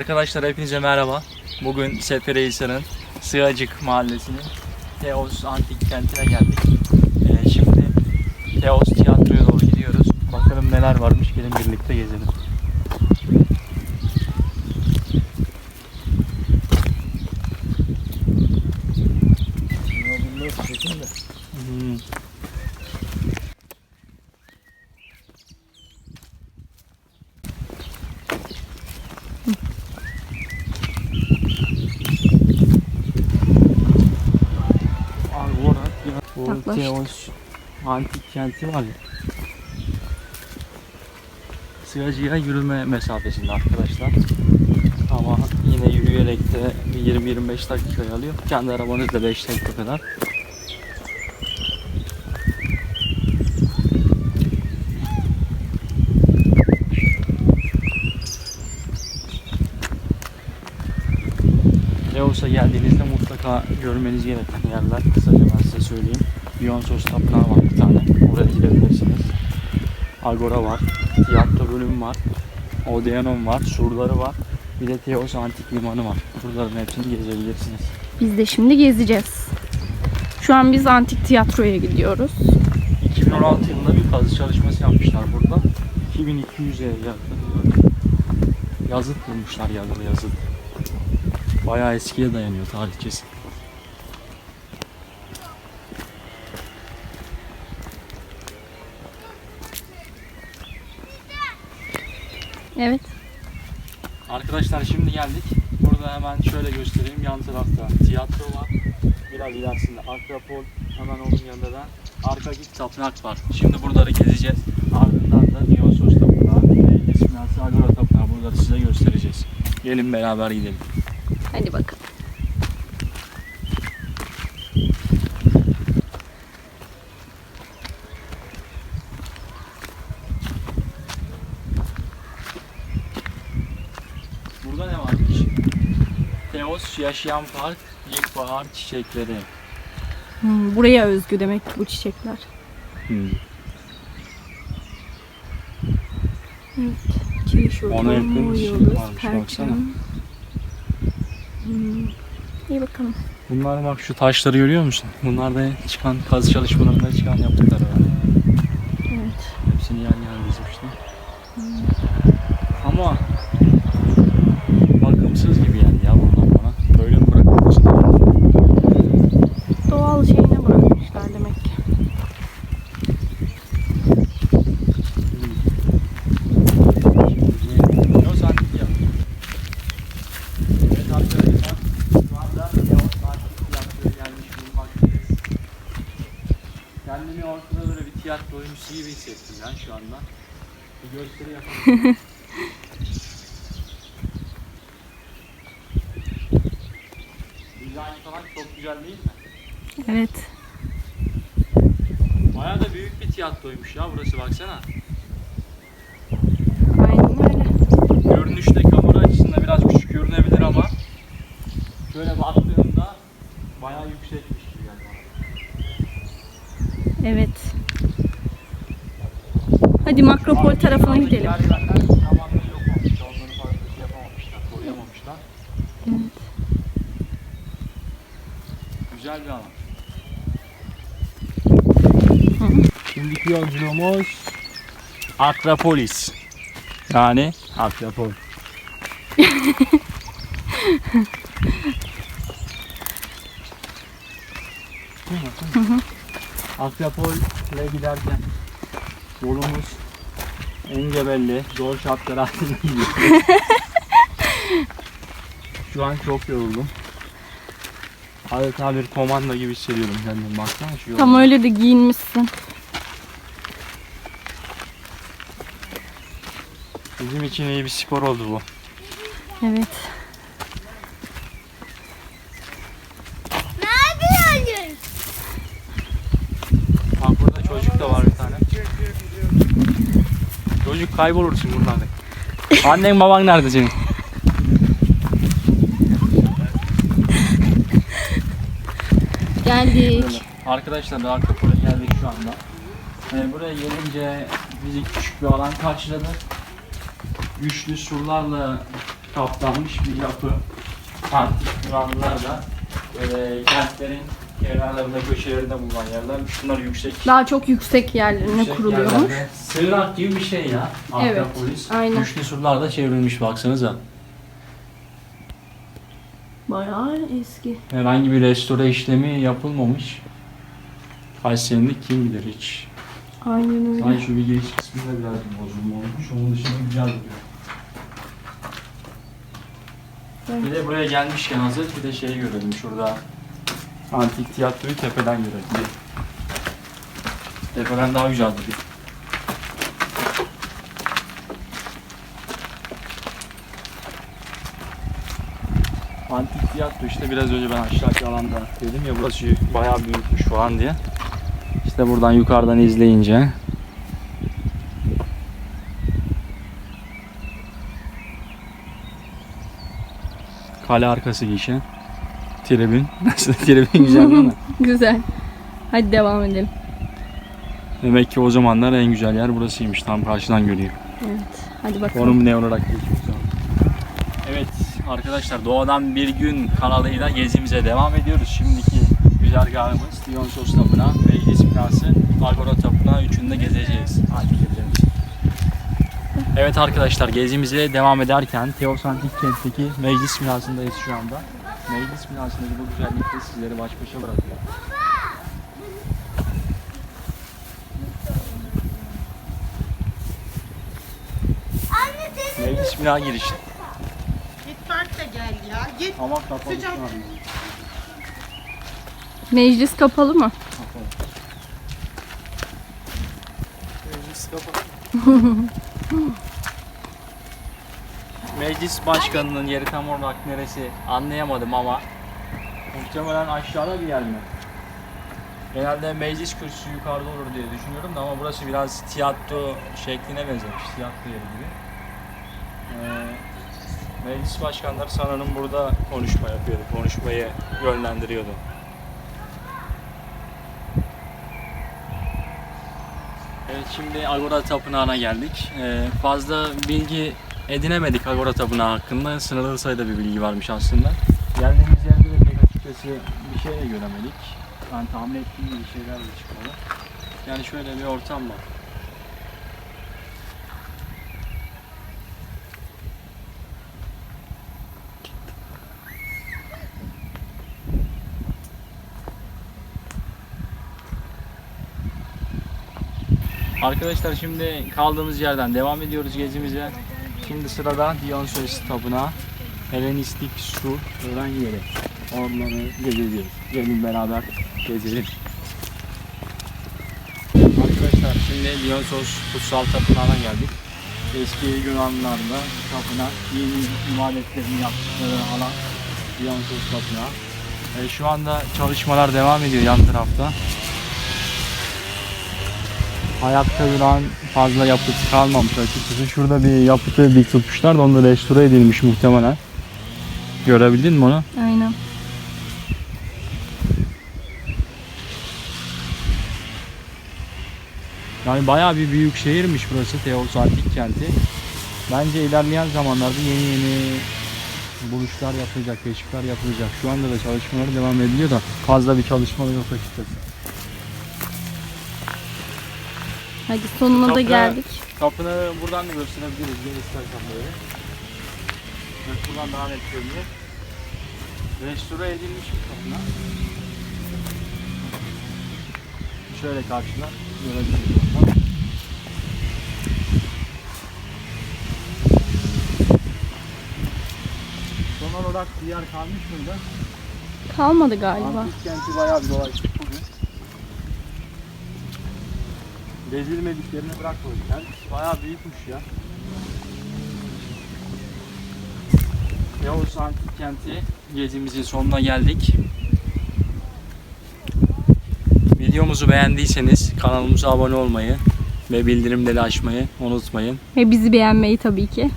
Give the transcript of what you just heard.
Arkadaşlar hepinize merhaba. Bugün Seferihisar'ın Sığacık Mahallesi'nin Teos Antik Kenti'ne geldik. Ee, şimdi Teos Tiyatro'ya doğru gidiyoruz. Bakalım neler varmış. Gelin birlikte gezelim. Hmm. Agora, Yaklaştık. Teos antik kenti var ya. Sığacıya yürüme mesafesinde arkadaşlar. Ama yine yürüyerek de bir 20-25 dakika alıyor. Kendi arabanızla 5 dakika kadar. Leos'a geldiğinizde mutlaka görmeniz gereken yerler. Kısaca ben size söyleyeyim. Dionysos Tapınağı var bir tane. Oraya gidebilirsiniz. Agora var. Tiyatro bölümü var. Odeonon var. Surları var. Bir de Teos Antik Limanı var. Buraların hepsini gezebilirsiniz. Biz de şimdi gezeceğiz. Şu an biz antik tiyatroya gidiyoruz. 2016 yılında bir kazı çalışması yapmışlar burada. 2200'e yakın yazıt bulmuşlar yazılı yazıt. Bayağı eskiye dayanıyor tarihçesi. Evet. Arkadaşlar şimdi geldik. Burada hemen şöyle göstereyim. Yan tarafta tiyatro var. Biraz ilerisinde Akropol. Hemen onun yanında da Arkakik Tapınak var. Şimdi buraları gezeceğiz. Ardından da Dionysos Tapınağı ve İsminası Agora Tapınağı. Buraları size göstereceğiz. Gelin beraber gidelim. Hadi bakalım. Burada ne varmış? Teos Yaşayan Park İlkbahar Çiçekleri. Hmm, buraya özgü demek bu çiçekler. Evet. Kirişotu, Ona yakın bir şey varmış, baksana. Hmm. İyi bakalım. Bunlar bak şu taşları görüyor musun? Bunlar da çıkan kazı çalışmalarında çıkan yapıtları var. Evet. Hepsini yan yana dizmişler. Ama bakımsız gibi geldi ya buradan bana. Böyle mi bırakılmışlar? Doğal şeyine bırakmışlar demek ki. Yavuz Antik ya. Evet arkadaşlar. Şu anda Yavuz Antik tiyatroya gelmiş bulunmaktayız. Kendimi ortada böyle bir tiyatro hissettim ben şu anda. Bir gösteri yapalım. Dizayn falan çok güzel değil mi? Evet. Bayağı da büyük bir tiyatroymuş ya burası baksana. Aynen öyle. Görünüşte kamera açısında biraz küçük görünebilir ama şöyle baktığımda bayağı yüksekmiş gibi geldi bana. Evet. Hadi Makropol tarafına gidelim. Evet. Güzel bir alan. Şimdiki yolculuğumuz Akropolis. Yani Akropol. Akropol ile giderken yolumuz engebelli, zor şartlar altında gidiyor. Şu an çok yoruldum. Adeta bir komando gibi hissediyorum kendimi. Baksana şu Tam yolda. öyle de giyinmişsin. Bizim için iyi bir spor oldu bu. Evet. Bak burada çocuk da var bir tane. Çocuk kaybolursun buradan. Annen baban nerede senin? Geldik. Arkadaşlar da arka pola geldik şu anda. Ee, buraya gelince bizi küçük bir alan karşıladı. Güçlü surlarla kaplanmış bir yapı. Antik Yunanlılar böyle kentlerin kenarlarında köşelerinde bulunan yerler. Şunlar yüksek Daha çok yüksek yerlerine Yüksek kuruluyormuş. yerlerde. Sığınak gibi bir şey ya. Evet, Akropolis. aynen. Güçlü surlarda çevrilmiş baksanıza. Bayağı eski. Herhangi bir restore işlemi yapılmamış. Kaç senelik kim bilir hiç. Aynen öyle. Sadece şu bir giriş kısmında biraz bozulma olmuş. Onun dışında güzel duruyor. Evet. Bir de buraya gelmişken hazır bir de şeyi görelim şurada. Antik tiyatroyu tepeden görelim. Tepeden daha güzel duruyor. Antik tiyatro işte biraz önce ben aşağıki alanda dedim ya burası bayağı büyükmüş falan diye. İşte buradan yukarıdan izleyince Kale arkası gişe. Tribün. Nasıl tribün güzel değil mi? Güzel. Hadi devam edelim. Demek ki o zamanlar en güzel yer burasıymış. Tam karşıdan görüyor. Evet. Hadi bakalım. Konum ne olarak geçiyor. Evet arkadaşlar Doğadan Bir Gün kanalıyla gezimize devam ediyoruz. Şimdiki güzergahımız Dionysos Tapınağı, Meclis Binası, Agora Tapınağı üçünü de gezeceğiz. Hadi gidelim. Evet arkadaşlar gezimize devam ederken Teos Antik Kent'teki Meclis Binası'ndayız şu anda. Meclis Binası'ndaki bu güzellikle sizleri baş başa bırakıyor. Meclis Bina girişi. Git parkta gel ya. Git. Ama kapalı Sıcak. şu an. Meclis kapalı mı? Kapalı. Meclis kapalı. Meclis başkanının yeri tam olarak neresi anlayamadım ama muhtemelen aşağıda bir yer mi? Genelde meclis kürsüsü yukarıda olur diye düşünüyorum da ama burası biraz tiyatro şekline benzemiş. Tiyatro yeri gibi. Ee, meclis başkanları sanırım burada konuşma yapıyordu. Konuşmayı yönlendiriyordu. Evet şimdi Agora Tapınağı'na geldik. Ee, fazla bilgi edinemedik Agora Tapınağı hakkında. Sınırlı sayıda bir bilgi varmış aslında. Geldiğimiz yerde de pek açıkçası bir şey de göremedik. Ben tahmin ettiğim gibi şeyler de çıkmadı. Yani şöyle bir ortam var. Arkadaşlar şimdi kaldığımız yerden devam ediyoruz gezimize. Şimdi sırada Dionysos Tapınağı, Helenistik Su öğren yeri. Onları gezeceğiz. Gelin beraber gezelim. Arkadaşlar şimdi Dionysos Kutsal Tapınağı'na geldik. Eski Yunanlılar'da tapınak, yeni ibadetlerini yaptıkları alan Dionysos Tapınağı. E, şu anda çalışmalar devam ediyor yan tarafta. Ayakta duran fazla yapıt kalmamış açıkçası. Şurada bir yapıtı dik tutmuşlar da onu da restore edilmiş muhtemelen. Görebildin mi onu? Aynen. Yani bayağı bir büyük şehirmiş burası Teos Antik kenti. Bence ilerleyen zamanlarda yeni yeni buluşlar yapılacak, keşifler yapılacak. Şu anda da çalışmaları devam ediliyor da fazla bir çalışma yok açıkçası. Hadi sonuna da Toprağı- geldik. Kapını buradan da gösterebiliriz. Gel istersen böyle. Evet, buradan daha net görünüyor. Restore edilmiş bir kapına. Şöyle karşıdan görebiliriz. oradan. Son olarak bir yer kalmış mıydı? Kalmadı galiba. Antik kenti bayağı bir dolaştık bugün. Gezilmediklerini bırakmadık. Yani bayağı büyükmüş ya. Yavuz Antik Kenti gezimizin sonuna geldik. Videomuzu beğendiyseniz kanalımıza abone olmayı ve bildirimleri açmayı unutmayın. Ve bizi beğenmeyi tabii ki.